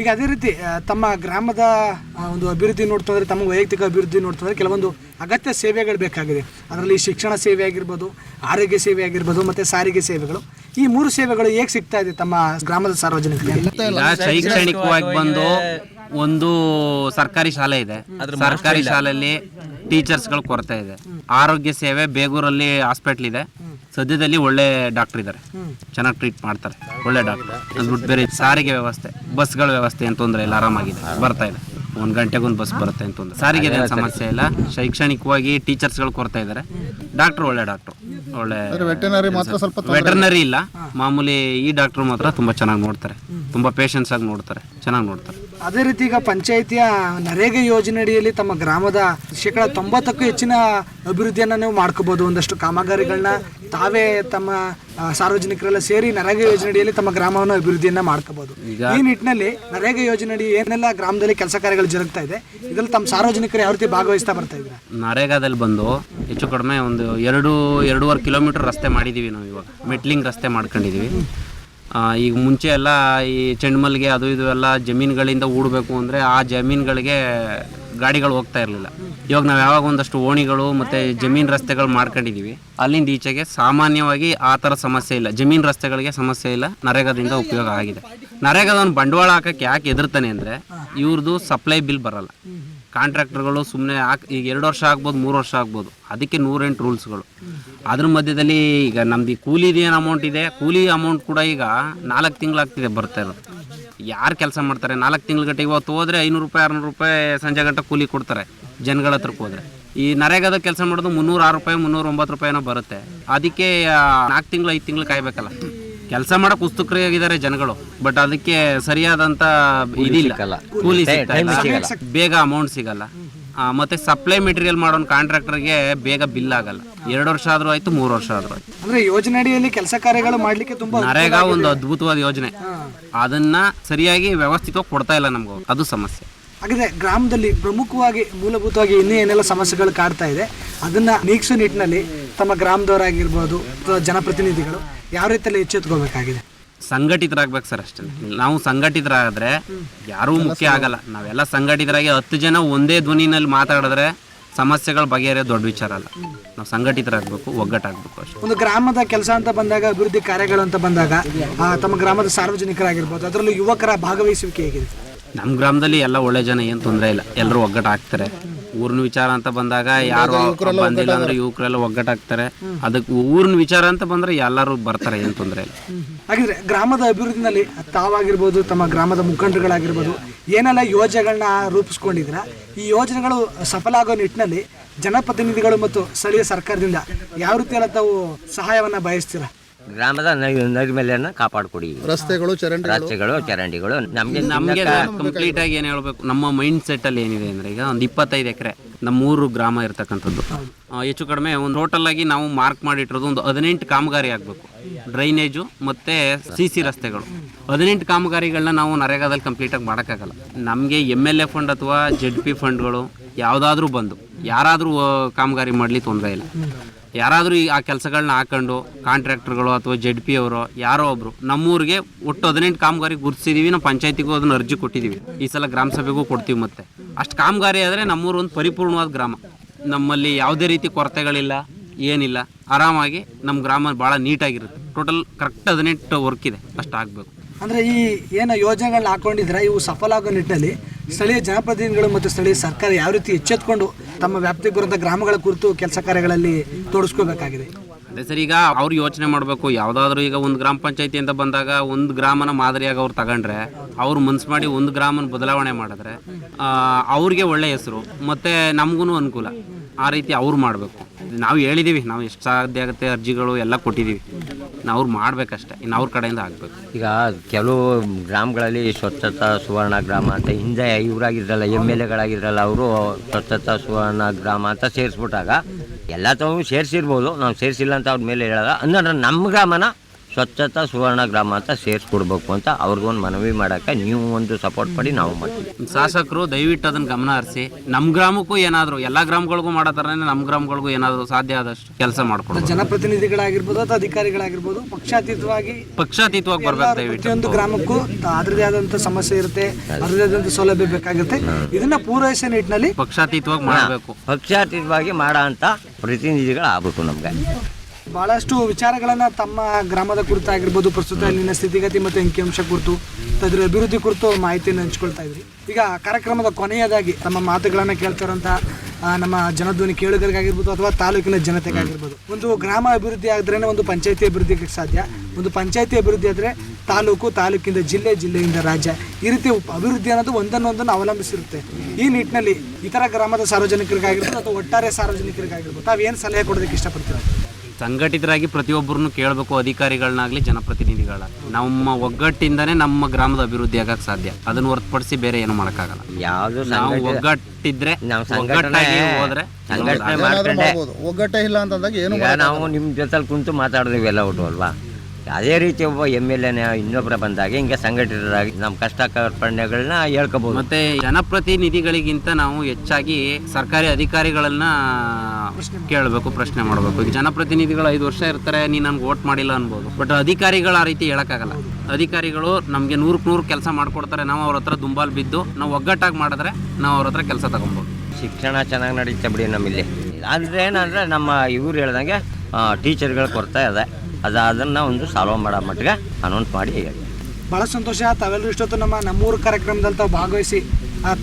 ಈಗ ಅದೇ ರೀತಿ ತಮ್ಮ ಗ್ರಾಮದ ಒಂದು ಅಭಿವೃದ್ಧಿ ನೋಡ್ತಂದ್ರೆ ತಮ್ಮ ವೈಯಕ್ತಿಕ ಅಭಿವೃದ್ಧಿ ನೋಡ್ತಂದ್ರೆ ಕೆಲವೊಂದು ಅಗತ್ಯ ಸೇವೆಗಳು ಬೇಕಾಗಿದೆ. ಅದರಲ್ಲಿ ಶಿಕ್ಷಣ ಸೇವೆ ಆಗಿರ್ಬೋದು ಆರೋಗ್ಯ ಸೇವೆ ಆಗಿರ್ಬೋದು ಮತ್ತೆ ಸಾರಿಗೆ ಸೇವೆಗಳು. ಈ ಮೂರು ಸೇವೆಗಳು ಹೇಗೆ ಸಿಗ್ತಾ ಇದೆ ತಮ್ಮ ಗ್ರಾಮದ ಸಾರ್ವಜನಿಕರಿಗೆ? ಶೈಕ್ಷಣಿಕವಾಗಿ ಬಂದು ಒಂದು ಸರ್ಕಾರಿ ಶಾಲೆ ಇದೆ. ಸರ್ಕಾರಿ ಶಾಲೆಯಲ್ಲಿ ಟೀಚರ್ಸ್ಗಳು ಕೊರತೆ ಇದೆ. ಆರೋಗ್ಯ ಸೇವೆ ಬೇಗೂರಲ್ಲಿ ಹಾಸ್ಪಿಟ್ಲ್ ಇದೆ. ಸದ್ಯದಲ್ಲಿ ಒಳ್ಳೆ ಡಾಕ್ಟರ್ ಇದ್ದಾರೆ ಚೆನ್ನಾಗಿ ಟ್ರೀಟ್ ಮಾಡ್ತಾರೆ. ಒಳ್ಳೆ ಡಾಕ್ಟರ್. ಅಂದ್ಬಿಟ್ಟು ಬೇರೆ ಸಾರಿಗೆ ವ್ಯವಸ್ಥೆ ಬಸ್ಗಳ ವ್ಯವಸ್ಥೆ ಏನು ತೊಂದರೆ ಇಲ್ಲ ಆರಾಮಾಗಿದೆ. ಬರ್ತಾ ಇದೆ. ಒಂದು ಗಂಟೆಗೊಂದು ಬಸ್ ಬರುತ್ತೆ ಅಂತ ಒಂದು ಸಾರಿಗೆ ಏನು ಸಮಸ್ಯೆ ಇಲ್ಲ. ಶೈಕ್ಷಣಿಕವಾಗಿ ಟೀಚರ್ಸ್ಗಳು ಕೊಡ್ತಾ ಇದ್ದಾರೆ ಡಾಕ್ಟರ್ ಒಳ್ಳೆ ಡಾಕ್ಟರ್. ಒಳ್ಳೆ ವೆಟರ್ನರಿ ಮಾತ್ರ ಸ್ವಲ್ಪ. ವೆಟರ್ನರಿ ಇಲ್ಲ. ಮಾಮೂಲಿ ಈ ಡಾಕ್ಟರ್ ಮಾತ್ರ ತುಂಬಾ ಚೆನ್ನಾಗಿ ನೋಡ್ತಾರೆ. ತುಂಬಾ ಪೇಷನ್ಸ್ ಆಗಿ ನೋಡ್ತಾರೆ. ಚೆನ್ನಾಗಿ ನೋಡ್ತಾರೆ. ಅದೇ ರೀತಿ ಈಗ ಪಂಚಾಯಿತಿಯ ನರೇಗಾ ಯೋಜನೆ ಅಡಿಯಲ್ಲಿ ತಮ್ಮ ಗ್ರಾಮದ ಶೇಕಡ ತೊಂಬತ್ತಕ್ಕೂ ಹೆಚ್ಚಿನ ಅಭಿವೃದ್ಧಿಯನ್ನು ನೀವು ಮಾಡ್ಕೋಬಹುದು ಒಂದಷ್ಟು ಕಾಮಗಾರಿಗಳನ್ನ ತಾವೇ ತಮ್ಮ ಸಾರ್ವಜನಿಕರೆಲ್ಲ ಸೇರಿ ನರೇಗಾ ಯೋಜನೆ ಅಡಿಯಲ್ಲಿ ತಮ್ಮ ಗ್ರಾಮವನ್ನು ಅಭಿವೃದ್ಧಿಯನ್ನ ಮಾಡ್ಕೋಬಹುದು ಈ ನಿಟ್ಟಿನಲ್ಲಿ ನರೇಗಾ ಯೋಜನೆ ಅಡಿ ಏನೆಲ್ಲ ಗ್ರಾಮದಲ್ಲಿ ಕೆಲಸ ಕಾರ್ಯಗಳು ಜರುಗ್ತಾ ಇದೆ ಇದರಲ್ಲಿ ತಮ್ಮ ಸಾರ್ವಜನಿಕರು ಯಾವ ರೀತಿ ಭಾಗವಹಿಸ್ತಾ ಬರ್ತಾ ಇದ್ದಾರೆ? ನರೇಗಾದಲ್ಲಿ ಬಂದು ಹೆಚ್ಚು ಕಡಿಮೆ ಒಂದು ಎರಡು ಎರಡೂವರೆ ಕಿಲೋಮೀಟರ್ ರಸ್ತೆ ಮಾಡಿದೀವಿ ನಾವು ಇವಾಗ. ಮೆಟ್ಲಿಂಗ್ ರಸ್ತೆ ಮಾಡ್ಕೊಂಡಿದ್ದೀವಿ ಆ, ಈಗ ಮುಂಚೆ ಎಲ್ಲ ಈ ಚೆಂಡ್ಮಲ್ಗೆ ಅದು ಇದು ಎಲ್ಲ ಜಮೀನುಗಳಿಂದ ಹೂಡಬೇಕು ಅಂದರೆ ಆ ಜಮೀನುಗಳಿಗೆ ಗಾಡಿಗಳು ಹೋಗ್ತಾ ಇರಲಿಲ್ಲ. ಇವಾಗ ನಾವು ಯಾವಾಗ ಒಂದಷ್ಟು ಓಣಿಗಳು ಮತ್ತು ಜಮೀನು ರಸ್ತೆಗಳು ಮಾಡ್ಕೊಂಡಿದ್ದೀವಿ ಅಲ್ಲಿಂದ ಈಚೆಗೆ ಸಾಮಾನ್ಯವಾಗಿ ಆ ಥರ ಸಮಸ್ಯೆ ಇಲ್ಲ. ಜಮೀನು ರಸ್ತೆಗಳಿಗೆ ಸಮಸ್ಯೆ ಇಲ್ಲ. ನರೇಗಾದಿಂದ ಉಪಯೋಗ ಆಗಿದೆ. ನರೇಗಾದವನು ಬಂಡವಾಳ ಹಾಕಕ್ಕೆ ಯಾಕೆ ಎದುರ್ತಾನೆ ಅಂದರೆ ಇವ್ರದ್ದು ಸಪ್ಲೈ ಬಿಲ್ ಬರಲ್ಲ. ಕಾಂಟ್ರಾಕ್ಟರ್ಗಳು ಸುಮ್ಮನೆ ಹಾಕಿ ಈಗ ಎರಡು ವರ್ಷ ಆಗ್ಬೋದು, ಮೂರು ವರ್ಷ ಆಗ್ಬೋದು. ಅದಕ್ಕೆ ನೂರೆಂಟು ರೂಲ್ಸ್ಗಳು. ಅದ್ರ ಮಧ್ಯದಲ್ಲಿ ಈಗ ನಮ್ದು ಈ ಕೂಲಿದು ಏನು ಅಮೌಂಟ್ ಇದೆ, ಕೂಲಿ ಅಮೌಂಟ್ ಕೂಡ ಈಗ ನಾಲ್ಕು ತಿಂಗಳಾಗ್ತಿದೆ ಬರ್ತಾ ಇರೋದು. ಯಾರು ಕೆಲಸ ಮಾಡ್ತಾರೆ? ನಾಲ್ಕು ತಿಂಗಳ ಗಂಟೆ ಇವತ್ತು ಹೋದ್ರೆ ಐನೂರು ರೂಪಾಯಿ, ಆರುನೂರು ರೂಪಾಯಿ ಸಂಜೆ ಗಂಟೆ ಕೂಲಿ ಕೊಡ್ತಾರೆ, ಜನಗಳ ಹತ್ರಕ್ಕೆ ಹೋದ್ರೆ. ಈ ನರೇಗದ ಕೆಲಸ ಮಾಡೋದು ಮುನ್ನೂರು ಆರು ರೂಪಾಯಿ, ಮುನ್ನೂರ ಒಂಬತ್ತು ರೂಪಾಯಿನೋ ಬರುತ್ತೆ. ಅದಕ್ಕೆ ನಾಲ್ಕು ತಿಂಗಳು, ಐದು ತಿಂಗಳು ಕಾಯ್ಬೇಕಲ್ಲ. ಕೆಲಸ ಮಾಡಕ್ ಉತ್ಸುಕರಾಗಿದ್ದಾರೆ ಜನಗಳು. ಬಟ್ ಅದಕ್ಕೆ ಸರಿಯಾದಂತ ಇದಿಲ್ಲ. ಕೂಲಿ. ಬೇಗ ಅಮೌಂಟ್ ಸಿಗಲ್ಲ. ಆ, ಮತ್ತೆ ಸಪ್ಲೈ ಮೆಟೀರಿಯಲ್ ಮಾಡೋನ್ ಕಾಂಟ್ರಾಕ್ಟರ್ಗೆ ಬೇಗ ಬಿಲ್ ಆಗಲ್ಲ. ಎರಡು ವರ್ಷ ಆದ್ರೂ ಆಯ್ತು ಮೂರು ವರ್ಷ ಆದ್ರೂ ಆಯ್ತು. ಅಂದ್ರೆ ಯೋಜನೆ ಅಡಿಯಲ್ಲಿ ಕೆಲಸ ಕಾರ್ಯಗಳು ಮಾಡ್ಲಿಕ್ಕೆ ತುಂಬಾ ನರೇಗಾ ಒಂದು ಅದ್ಭುತವಾದ ಯೋಜನೆ. ಅದನ್ನ ಸರಿಯಾಗಿ ವ್ಯವಸ್ಥಿತವಾಗಿ ಕೊಡ್ತಾ ಇಲ್ಲ ನಮ್ಗೆ ಅದು ಸಮಸ್ಯೆ. ಹಾಗಾದ್ರೆ ಗ್ರಾಮದಲ್ಲಿ ಪ್ರಮುಖವಾಗಿ ಮೂಲಭೂತವಾಗಿ ಇನ್ನೂ ಏನೆಲ್ಲ ಸಮಸ್ಯೆಗಳು ಕಾಡ್ತಾ ಇದೆ ಅದನ್ನ ನೀಗಿಸೋ ನಿಟ್ಟಿನಲ್ಲಿ ತಮ್ಮ ಗ್ರಾಮದವರಾಗಿರ್ಬೋದು ಅಥವಾ ಜನಪ್ರತಿನಿಧಿಗಳು ಯಾವ ರೀತಿಯಲ್ಲಿ ಎಚ್ಚೆತ್ಕೋಬೇಕಾಗಿದೆ ಸಂಘಟಿತರಾಗ್ಬೇಕು ಸರ್ ಅಷ್ಟೇ. ನಾವು ಸಂಘಟಿತರಾದ್ರೆ ಯಾರೂ ಮುಖ್ಯ ಆಗಲ್ಲ. ನಾವೆಲ್ಲ ಸಂಘಟಿತರಾಗಿ ಹತ್ತು ಜನ ಒಂದೇ ಧ್ವನಿನಲ್ಲಿ ಮಾತಾಡಿದ್ರೆ ಸಮಸ್ಯೆಗಳು ಬಗೆಹರಿಯೋ ದೊಡ್ಡ ವಿಚಾರ ಅಲ್ಲ. ನಾವು ಸಂಘಟಿತರಾಗಬೇಕು ಒಗ್ಗಟ್ಟಾಗಬೇಕು ಅಷ್ಟೇ. ಒಂದು ಗ್ರಾಮದ ಕೆಲಸ ಅಂತ ಬಂದಾಗ ಅಭಿವೃದ್ಧಿ ಕಾರ್ಯಗಳು ಅಂತ ಬಂದಾಗ ಆ, ತಮ್ಮ ಗ್ರಾಮದ ಸಾರ್ವಜನಿಕರಾಗಿರ್ಬೋದು ಅದರಲ್ಲೂ ಯುವಕರ ಭಾಗವಹಿಸುವಿಕೆ ಹೇಗಿದೆ? ನಮ್ಮ ಗ್ರಾಮದಲ್ಲಿ ಎಲ್ಲ ಒಳ್ಳೆ ಜನ ಏನು ತೊಂದರೆ ಇಲ್ಲ. ಎಲ್ಲರೂ ಒಗ್ಗಟ್ಟಾಗ್ತಾರೆ. ಊರಿನ ವಿಚಾರ ಅಂತ ಬಂದಾಗ ಯಾರು ಬಂದಿಲ್ಲ ಅಂದ್ರೆ ಯುವಕರೆಲ್ಲ ಒಗ್ಗಟ್ಟಾಗ್ತಾರೆ. ಅದಕ್ಕೆ ಊರಿನ ವಿಚಾರ ಅಂತ ಬಂದ್ರೆ ಎಲ್ಲರೂ ಬರ್ತಾರೆ ಏನು ತೊಂದರೆ ಇಲ್ಲ. ಹಾಗಿದ್ರೆ ಗ್ರಾಮದ ಅಭಿವೃದ್ಧಿನಲ್ಲಿ ತಾವಾಗಿರ್ಬೋದು ತಮ್ಮ ಗ್ರಾಮದ ಮುಖಂಡರುಗಳಾಗಿರ್ಬೋದು ಏನೆಲ್ಲ ಯೋಜನೆಗಳನ್ನ ರೂಪಿಸ್ಕೊಂಡಿದ್ರ ಈ ಯೋಜನೆಗಳು ಸಫಲ ಆಗೋ ನಿಟ್ಟಿನಲ್ಲಿ ಜನಪ್ರತಿನಿಧಿಗಳು ಮತ್ತು ಸ್ಥಳೀಯ ಸರ್ಕಾರದಿಂದ ಯಾವ ರೀತಿಯಲ್ಲ ತಾವು ಸಹಾಯವನ್ನ ಬಯಸ್ತೀರಾ? ಗ್ರಾಮದ ನೈರ್ಮಲ್ಯನ ಕಾಪಾಡ್ಕೊಡಿ. ರಸ್ತೆಗಳು ಚರಂಡಿ ರಸ್ತೆಗಳು ಚರಂಡಿಗಳು. ನಮಗೆ ನಮಗೆ ಕಂಪ್ಲೀಟ್ ಆಗಿ ಏನು ಹೇಳಬೇಕು ನಮ್ಮ ಮೈಂಡ್ ಸೆಟ್ ಅಲ್ಲಿ ಏನಿದೆ ಅಂದ್ರೆ ಈಗ ಒಂದು ಇಪ್ಪತ್ತೈದು ಎಕರೆ ನಮ್ಮ ಮೂರು ಗ್ರಾಮ ಇರತಕ್ಕಂಥದ್ದು. ಹೆಚ್ಚು ಕಡಿಮೆ ಒಂದು ಟೋಟಲ್ ಆಗಿ ನಾವು ಮಾರ್ಕ್ ಮಾಡಿಟ್ಟಿರೋದು ಒಂದು ಹದಿನೆಂಟು ಕಾಮಗಾರಿ ಆಗಬೇಕು. ಡ್ರೈನೇಜು ಮತ್ತೆ ಸಿ ಸಿ ರಸ್ತೆಗಳು. ಹದಿನೆಂಟು ಕಾಮಗಾರಿಗಳನ್ನ ನಾವು ನರೇಗಾದಲ್ಲಿ ಕಂಪ್ಲೀಟ್ ಆಗಿ ಮಾಡೋಕ್ಕಾಗಲ್ಲ. ನಮಗೆ ಎಂ ಎಲ್ ಎ ಫಂಡ್ ಅಥವಾ ಜೆಡ್ ಪಿ ಫಂಡ್ಗಳು ಯಾವುದಾದ್ರೂ ಬಂದು ಯಾರಾದರೂ ಕಾಮಗಾರಿ ಮಾಡಲಿ ತೊಂದರೆ ಇಲ್ಲ. ಯಾರಾದರೂ ಈ ಆ ಕೆಲಸಗಳನ್ನ ಹಾಕೊಂಡು ಕಾಂಟ್ರಾಕ್ಟರ್ಗಳು ಅಥವಾ ಜೆಡ್ ಪಿ ಅವರು, ಯಾರೋ ಒಬ್ಬರು ನಮ್ಮೂರಿಗೆ ಒಟ್ಟು ಹದಿನೆಂಟು ಕಾಮಗಾರಿ ಗುರುತಿಸಿದೀವಿ ನಾವು ಪಂಚಾಯತಿಗೂ ಅದನ್ನು ಅರ್ಜಿ ಕೊಟ್ಟಿದ್ದೀವಿ ಈ ಸಲ ಗ್ರಾಮ ಸಭೆಗೂ ಕೊಡ್ತೀವಿ ಮತ್ತೆ. ಅಷ್ಟು ಕಾಮಗಾರಿ ಆದರೆ ನಮ್ಮೂರು ಒಂದು ಪರಿಪೂರ್ಣವಾದ ಗ್ರಾಮ. ನಮ್ಮಲ್ಲಿ ಯಾವುದೇ ರೀತಿ ಕೊರತೆಗಳಿಲ್ಲ, ಏನಿಲ್ಲ. ಆರಾಮಾಗಿ ನಮ್ಮ ಗ್ರಾಮ ಭಾಳ ನೀಟಾಗಿರುತ್ತೆ. ಟೋಟಲ್ ಕರೆಕ್ಟ್ ಹದಿನೆಂಟು ವರ್ಕ್ ಇದೆ. ಅಷ್ಟು ಆಗಬೇಕು. ಅಂದರೆ ಈ ಏನು ಯೋಜನೆಗಳನ್ನ ಹಾಕೊಂಡಿದ್ರೆ ಇವು ಸಫಲ ಆಗೋ ನಿಟ್ಟಿನಲ್ಲಿ ಸ್ಥಳೀಯ ಜನಪ್ರತಿನಿಧಿಗಳು ಮತ್ತು ಸ್ಥಳೀಯ ಸರ್ಕಾರ ಯಾವ ರೀತಿ ಎಚ್ಚೆತ್ಕೊಂಡು ತಮ್ಮ ವ್ಯಾಪ್ತಿಗೆ ಬರುವಂಥ ಗ್ರಾಮಗಳ ಕುರಿತು ಕೆಲಸ ಕಾರ್ಯಗಳಲ್ಲಿ ತೋಡಿಸ್ಕೋಬೇಕಾಗಿದೆ? ಅದೇ ಸರ್, ಈಗ ಅವ್ರು ಯೋಚನೆ ಮಾಡಬೇಕು. ಯಾವುದಾದ್ರೂ ಈಗ ಒಂದು ಗ್ರಾಮ ಪಂಚಾಯತಿ ಅಂತ ಬಂದಾಗ ಒಂದು ಗ್ರಾಮನ ಮಾದರಿಯಾಗಿ ಅವ್ರು ತಗೊಂಡ್ರೆ, ಅವ್ರು ಮನ್ಸು ಮಾಡಿ ಒಂದು ಗ್ರಾಮನ ಬದಲಾವಣೆ ಮಾಡಿದ್ರೆ ಅವ್ರಿಗೆ ಒಳ್ಳೆ ಹೆಸರು, ಮತ್ತು ನಮಗೂ ಅನುಕೂಲ. ಆ ರೀತಿ ಅವ್ರು ಮಾಡಬೇಕು. ನಾವು ಹೇಳಿದ್ದೀವಿ ನಾವು ಎಷ್ಟು ಸಾಧ್ಯ ಆಗುತ್ತೆ ಅರ್ಜಿಗಳು ಎಲ್ಲ ಕೊಟ್ಟಿದ್ದೀವಿ ನಾವು ಅವ್ರು ಮಾಡಬೇಕಷ್ಟೆ, ಇನ್ನು ಅವ್ರ ಕಡೆಯಿಂದ ಆಗಬೇಕು. ಈಗ ಕೆಲವು ಗ್ರಾಮಗಳಲ್ಲಿ ಸ್ವಚ್ಛತಾ ಸುವರ್ಣ ಗ್ರಾಮ ಅಂತ, ಹಿಂದೆ ಇವರಾಗಿದ್ರಲ್ಲ, ಎಂ ಎಲ್ ಎಗಳಾಗಿದ್ರಲ್ಲ, ಅವರು ಸ್ವಚ್ಛತಾ ಸುವರ್ಣ ಗ್ರಾಮ ಅಂತ ಸೇರಿಸ್ಬಿಟ್ಟಾಗ, ಎಲ್ಲ ತಾವು ಸೇರಿಸಿರ್ಬೋದು, ನಾವು ಸೇರಿಸಿಲ್ಲ ಅಂತ ಅವ್ರ ಮೇಲೆ ಹೇಳಲ್ಲ. ಅಂದ್ರೆ ನಮ್ಮ ಗ್ರಾಮನ ಸ್ವಚ್ಛತಾ ಸುವರ್ಣ ಗ್ರಾಮ ಅಂತ ಸೇರಿಸ್ಕೊಡ್ಬೇಕು ಅಂತ ಅವ್ರಿಗೊಂದು ಮನವಿ ಮಾಡೋಕ್ಕೆ ನೀವು ಒಂದು ಸಪೋರ್ಟ್ ಮಾಡಿ ನಾವು ಮಾಡ್ತೀವಿ. ಶಾಸಕರು ದಯವಿಟ್ಟು ಅದನ್ನು ಗಮನ ಹರಿಸಿ. ನಮ್ಮ ಗ್ರಾಮಕ್ಕೂ ಏನಾದರೂ ಎಲ್ಲ ಗ್ರಾಮಗಳಿಗೂ ಮಾಡೋ ಥರನೇ ನಮ್ಮ ಗ್ರಾಮಗಳಿಗೂ ಏನಾದರೂ ಸಾಧ್ಯ ಆದಷ್ಟು ಕೆಲಸ ಮಾಡ್ಕೊಡೋದು ಜನಪ್ರತಿನಿಧಿಗಳಾಗಿರ್ಬೋದು ಅಥವಾ ಅಧಿಕಾರಿಗಳಾಗಿರ್ಬೋದು ಪಕ್ಷಾತೀತವಾಗಿ ಪಕ್ಷಾತೀತವಾಗಿ ಬರ್ಬೇಕು ದಯವಿಟ್ಟು. ಒಂದು ಗ್ರಾಮಕ್ಕೂ ಅದರದೇ ಆದಂಥ ಸಮಸ್ಯೆ ಇರುತ್ತೆ ಅದರದೇ ಆದಂಥ ಸೌಲಭ್ಯ ಬೇಕಾಗುತ್ತೆ. ಇದನ್ನ ಪೂರೈಸೋ ನಿಟ್ಟಿನಲ್ಲಿ ಪಕ್ಷಾತೀತವಾಗಿ ಮಾಡಬೇಕು. ಪಕ್ಷಾತೀತವಾಗಿ ಮಾಡೋ ಅಂತ ಪ್ರತಿನಿಧಿಗಳು ಆಗ್ಬೇಕು ನಮಗೆ. ಬಹಳಷ್ಟು ವಿಚಾರಗಳನ್ನು ತಮ್ಮ ಗ್ರಾಮದ ಕುರಿತಾಗಿರ್ಬೋದು ಪ್ರಸ್ತುತ ಇಲ್ಲಿನ ಸ್ಥಿತಿಗತಿ ಮತ್ತು ಅಂಕಿಅಂಶ ಕುರಿತು ಅದರ ಅಭಿವೃದ್ಧಿ ಕುರಿತು ಮಾಹಿತಿಯನ್ನು ಹಂಚ್ಕೊಳ್ತಾ ಇದ್ರಿ. ಈಗ ಕಾರ್ಯಕ್ರಮದ ಕೊನೆಯದಾಗಿ ತಮ್ಮ ಮಾತುಗಳನ್ನ ಕೇಳ್ತಿರೋಂಥ ನಮ್ಮ ಜನಧ್ವನಿ ಕೇಳುಗರಿಗಾಗಿರ್ಬೋದು ಅಥವಾ ತಾಲೂಕಿನ ಜನತೆಗಾಗಿರ್ಬೋದು. ಒಂದು ಗ್ರಾಮ ಅಭಿವೃದ್ಧಿ ಆದ್ರೇನೆ ಒಂದು ಪಂಚಾಯತಿ ಅಭಿವೃದ್ಧಿಗೆ ಸಾಧ್ಯ. ಒಂದು ಪಂಚಾಯತಿ ಅಭಿವೃದ್ಧಿ ಆದರೆ ತಾಲೂಕು, ತಾಲೂಕಿಂದ ಜಿಲ್ಲೆ, ಜಿಲ್ಲೆಯಿಂದ ರಾಜ್ಯ ಈ ರೀತಿ ಅಭಿವೃದ್ಧಿ ಅನ್ನೋದು ಒಂದನ್ನೊಂದನ್ನು ಅವಲಂಬಿಸಿರುತ್ತೆ. ಈ ನಿಟ್ಟಿನಲ್ಲಿ ಇತರ ಗ್ರಾಮದ ಸಾರ್ವಜನಿಕರಿಗಾಗಿರ್ಬೋದು ಅಥವಾ ಒಟ್ಟಾರೆ ಸಾರ್ವಜನಿಕರಿಗಾಗಿರ್ಬೋದು, ತಾವೇನು ಸಲಹೆ ಕೊಡೋದಕ್ಕೆ ಇಷ್ಟಪಡ್ತೀರಾ? ಸಂಘಟಿತರಾಗಿ ಪ್ರತಿಯೊಬ್ಬರನ್ನು ಕೇಳಬೇಕು ಅಧಿಕಾರಿಗಳನ್ನಾಗಲಿ ಜನಪ್ರತಿನಿಧಿಗಳ ನಮ್ಮ ಒಗ್ಗಟ್ಟಿಂದನೇ ನಮ್ಮ ಗ್ರಾಮದ ಅಭಿವೃದ್ಧಿ ಆಗಕ್ಕೆ ಸಾಧ್ಯ. ಅದನ್ನು ಹೊರತುಪಡಿಸಿ ಬೇರೆ ಏನು ಮಾಡೋಕ್ಕಾಗಲ್ಲ. ಯಾವುದು ನಾವು ಒಗ್ಗಟ್ಟಿದ್ರೆ ನಾವು ಸಂಘಟನೆ ಒಗ್ಗಟ್ಟಾಗಿ ಹೋದ್ರೆ ಸಂಘಟನೆ ಏನಾದರೂ ಮಾಡ್ಕೊಂಡೆ ಮಾಡ್ಬೋದು. ಒಗ್ಗಟ್ಟೇ ಇಲ್ಲ ಅಂತಂದಾಗ ಏನು ಈಗ ನಾವು ನಿಮ್ಮ ಜೊತೆಲಿ ಕುಂತು ಮಾತಾಡಿದ್ವಿ ಎಲ್ಲ ಒಟ್ಟು ಅಲ್ವಾ? ಅದೇ ರೀತಿ ಒಬ್ಬ ಎಂ ಎಲ್ ಎನ ಇನ್ನೊಬ್ಬರ ಬಂದಾಗ ಹಿಂಗೆ ಸಂಘಟಿತರಾಗಿ ನಮ್ಮ ಕಷ್ಟ ಕಾರ್ಪಣ್ಯಗಳನ್ನ ಹೇಳ್ಕೋಬಹುದು ಮತ್ತೆ ಜನಪ್ರತಿನಿಧಿಗಳಿಗಿಂತ ನಾವು ಹೆಚ್ಚಾಗಿ ಸರ್ಕಾರಿ ಅಧಿಕಾರಿಗಳನ್ನ ಕೇಳಬೇಕು ಪ್ರಶ್ನೆ ಮಾಡಬೇಕು. ಈಗ ಜನಪ್ರತಿನಿಧಿಗಳು ಐದು ವರ್ಷ ಇರ್ತಾರೆ ನೀನು ನನ್ಗೆ ವೋಟ್ ಮಾಡಿಲ್ಲ ಅನ್ಬೋದು. ಬಟ್ ಅಧಿಕಾರಿಗಳು ಆ ರೀತಿ ಹೇಳಕ್ಕಾಗಲ್ಲ. ಅಧಿಕಾರಿಗಳು ನಮಗೆ ನೂರಕ್ಕೆ ನೂರು ಕೆಲಸ ಮಾಡ್ಕೊಡ್ತಾರೆ. ನಾವು ಅವ್ರ ಹತ್ರ ದುಂಬಾಲ್ ಬಿದ್ದು ನಾವು ಒಗ್ಗಟ್ಟಾಗಿ ಮಾಡಿದ್ರೆ ನಾವು ಅವ್ರ ಹತ್ರ ಕೆಲಸ ತಗೊಬೋದು. ಶಿಕ್ಷಣ ಚೆನ್ನಾಗಿ ನಡೀತಾ ಬಿಡಿ ನಮ್ಮಲ್ಲಿ. ಅಂದ್ರೆ ಏನಂದ್ರೆ ನಮ್ಮ ಇವ್ರು ಹೇಳ್ದಂಗೆ ಟೀಚರ್ಗಳು ಕೊರತೆ ಇದೆ ಅದು ಅದನ್ನು ಒಂದು ಸಾಲ್ವ್ ಮಾಡೋ ಮಟ್ಟಿಗೆ ಅನೌನ್ಸ್ ಮಾಡಿ ಹೇಳಿ. ಬಹಳ ಸಂತೋಷ, ತಾವೆಲ್ಲರೂ ಇಷ್ಟೊತ್ತು ನಮ್ಮ ನಮ್ಮೂರು ಕಾರ್ಯಕ್ರಮದಲ್ಲಿ ತಾವು ಭಾಗವಹಿಸಿ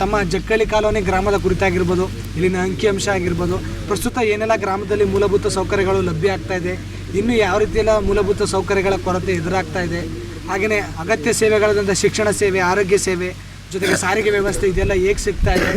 ತಮ್ಮ ಜಕ್ಕಳ್ಳಿ ಕಾಲೋನಿ ಗ್ರಾಮದ ಕುರಿತಾಗಿರ್ಬೋದು, ಇಲ್ಲಿನ ಅಂಕಿಅಂಶ ಆಗಿರ್ಬೋದು, ಪ್ರಸ್ತುತ ಏನೆಲ್ಲ ಗ್ರಾಮದಲ್ಲಿ ಮೂಲಭೂತ ಸೌಕರ್ಯಗಳು ಲಭ್ಯ ಆಗ್ತಾ ಇದೆ, ಇನ್ನು ಯಾವ ರೀತಿಯೆಲ್ಲ ಮೂಲಭೂತ ಸೌಕರ್ಯಗಳ ಕೊರತೆ ಎದುರಾಗ್ತಾ ಇದೆ, ಹಾಗೆಯೇ ಅಗತ್ಯ ಸೇವೆಗಳಾದಂಥ ಶಿಕ್ಷಣ ಸೇವೆ, ಆರೋಗ್ಯ ಸೇವೆ, ಜೊತೆಗೆ ಸಾರಿಗೆ ವ್ಯವಸ್ಥೆ ಇದೆಲ್ಲ ಹೇಗೆ ಸಿಗ್ತಾ ಇದೆ,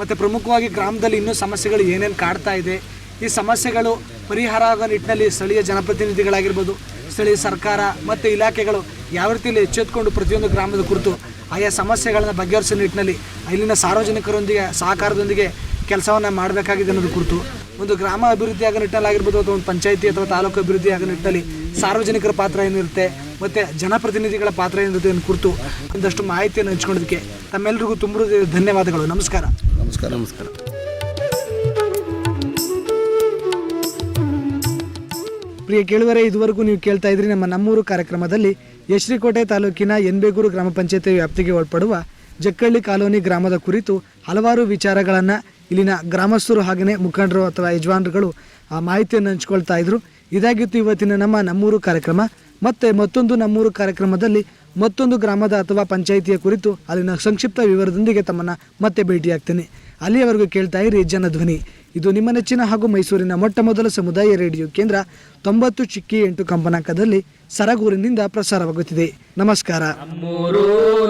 ಮತ್ತು ಪ್ರಮುಖವಾಗಿ ಗ್ರಾಮದಲ್ಲಿ ಇನ್ನೂ ಸಮಸ್ಯೆಗಳು ಏನೇನು ಕಾಡ್ತಾ ಇದೆ ಈ ಸಮಸ್ಯೆಗಳು ಪರಿಹಾರ ಆಗೋ ನಿಟ್ಟಿನಲ್ಲಿ ಸ್ಥಳೀಯ ಜನಪ್ರತಿನಿಧಿಗಳಾಗಿರ್ಬೋದು, ಸ್ಥಳೀಯ ಸರ್ಕಾರ ಮತ್ತು ಇಲಾಖೆಗಳು ಯಾವ ರೀತಿಯಲ್ಲಿ ಎಚ್ಚೆತ್ಕೊಂಡು ಪ್ರತಿಯೊಂದು ಗ್ರಾಮದ ಕುರಿತು ಆಯಾ ಸಮಸ್ಯೆಗಳನ್ನು ಬಗೆಹರಿಸೋ ನಿಟ್ಟಿನಲ್ಲಿ ಇಲ್ಲಿನ ಸಾರ್ವಜನಿಕರೊಂದಿಗೆ, ಸಹಕಾರದೊಂದಿಗೆ ಕೆಲಸವನ್ನು ಮಾಡಬೇಕಾಗಿದೆ ಅನ್ನೋದು ಕುರಿತು ಒಂದು ಗ್ರಾಮ ಅಭಿವೃದ್ಧಿ ಆಗೋ ನಿಟ್ಟಿನಲ್ಲಿ ಆಗಿರ್ಬೋದು ಅಥವಾ ಒಂದು ಪಂಚಾಯಿತಿ ಅಥವಾ ತಾಲೂಕು ಅಭಿವೃದ್ಧಿ ಆಗೋ ನಿಟ್ಟಿನಲ್ಲಿ ಸಾರ್ವಜನಿಕರ ಪಾತ್ರ ಏನಿರುತ್ತೆ ಮತ್ತು ಜನಪ್ರತಿನಿಧಿಗಳ ಪಾತ್ರ ಏನಿರುತ್ತೆ ಅನ್ನೋ ಕುರಿತು ಒಂದಷ್ಟು ಮಾಹಿತಿಯನ್ನು ಹಂಚ್ಕೊಂಡಿದ್ದಕ್ಕೆ ತಮ್ಮೆಲ್ಲರಿಗೂ ತುಂಬ ಧನ್ಯವಾದಗಳು. ನಮಸ್ಕಾರ ನಮಸ್ಕಾರ. ನಮಸ್ಕಾರ. ಪ್ರಿಯ ಕೇಳುವರೆ, ಇದುವರೆಗೂ ನೀವು ಕೇಳ್ತಾ ಇದ್ರಿ ನಮ್ಮ ನಮ್ಮೂರು ಕಾರ್ಯಕ್ರಮದಲ್ಲಿ ಯಶ್ರಿಕೋಟೆ ತಾಲೂಕಿನ ಎನ್ಬೇಗೂರು ಗ್ರಾಮ ಪಂಚಾಯತಿ ವ್ಯಾಪ್ತಿಗೆ ಒಳಪಡುವ ಜಕ್ಕಳ್ಳಿ ಕಾಲೋನಿ ಗ್ರಾಮದ ಕುರಿತು ಹಲವಾರು ವಿಚಾರಗಳನ್ನು ಇಲ್ಲಿನ ಗ್ರಾಮಸ್ಥರು ಹಾಗೆಯೇ ಮುಖಂಡರು ಅಥವಾ ಯಜಮಾನರುಗಳು, ಆ, ಮಾಹಿತಿಯನ್ನು ಹಂಚ್ಕೊಳ್ತಾ ಇದ್ರು. ಇದಾಗಿತ್ತು ಇವತ್ತಿನ ನಮ್ಮ ನಮ್ಮೂರು ಕಾರ್ಯಕ್ರಮ. ಮತ್ತೆ ಮತ್ತೊಂದು ನಮ್ಮೂರು ಕಾರ್ಯಕ್ರಮದಲ್ಲಿ ಮತ್ತೊಂದು ಗ್ರಾಮದ ಅಥವಾ ಪಂಚಾಯಿತಿಯ ಕುರಿತು ಅಲ್ಲಿನ ಸಂಕ್ಷಿಪ್ತ ವಿವರದೊಂದಿಗೆ ತಮ್ಮನ್ನು ಮತ್ತೆ ಭೇಟಿಯಾಗ್ತೇನೆ. ಅಲ್ಲಿಯವರೆಗೂ ಕೇಳ್ತಾ ಇರಿ, ಜನಧ್ವನಿ. ಇದು ನಿಮ್ಮ ನೆಚ್ಚಿನ ಹಾಗೂ ಮೈಸೂರಿನ ಮೊಟ್ಟ ಮೊದಲ ಸಮುದಾಯ ರೇಡಿಯೋ ಕೇಂದ್ರ ತೊಂಬತ್ತು ಚಿಕ್ಕಿ ಎಂಟು ಕಂಪನಾಂಕದಲ್ಲಿ ಸರಗೂರಿನಿಂದ ಪ್ರಸಾರವಾಗುತ್ತಿದೆ ನಮಸ್ಕಾರ ನಮ್ಮೂರು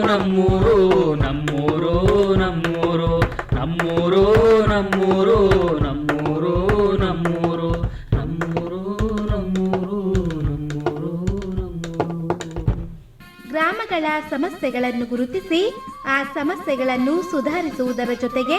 ನಮ್ಮೂರು ನಮ್ಮೂರು ನಮ್ಮೂರು ನಮ್ಮೂರು ನಮ್ಮೂರು ನಮ್ಮೂರು ನಮ್ಮೂರು ನಮ್ಮೂರು ನಮ್ಮೂರು ನಮ್ಮೂರು ನಮ್ಮೂರು ಗ್ರಾಮಗಳ ಸಮಸ್ಯೆಗಳನ್ನು ಗುರುತಿಸಿ ಆ ಸಮಸ್ಯೆಗಳನ್ನು ಸುಧಾರಿಸುವುದರ ಜೊತೆಗೆ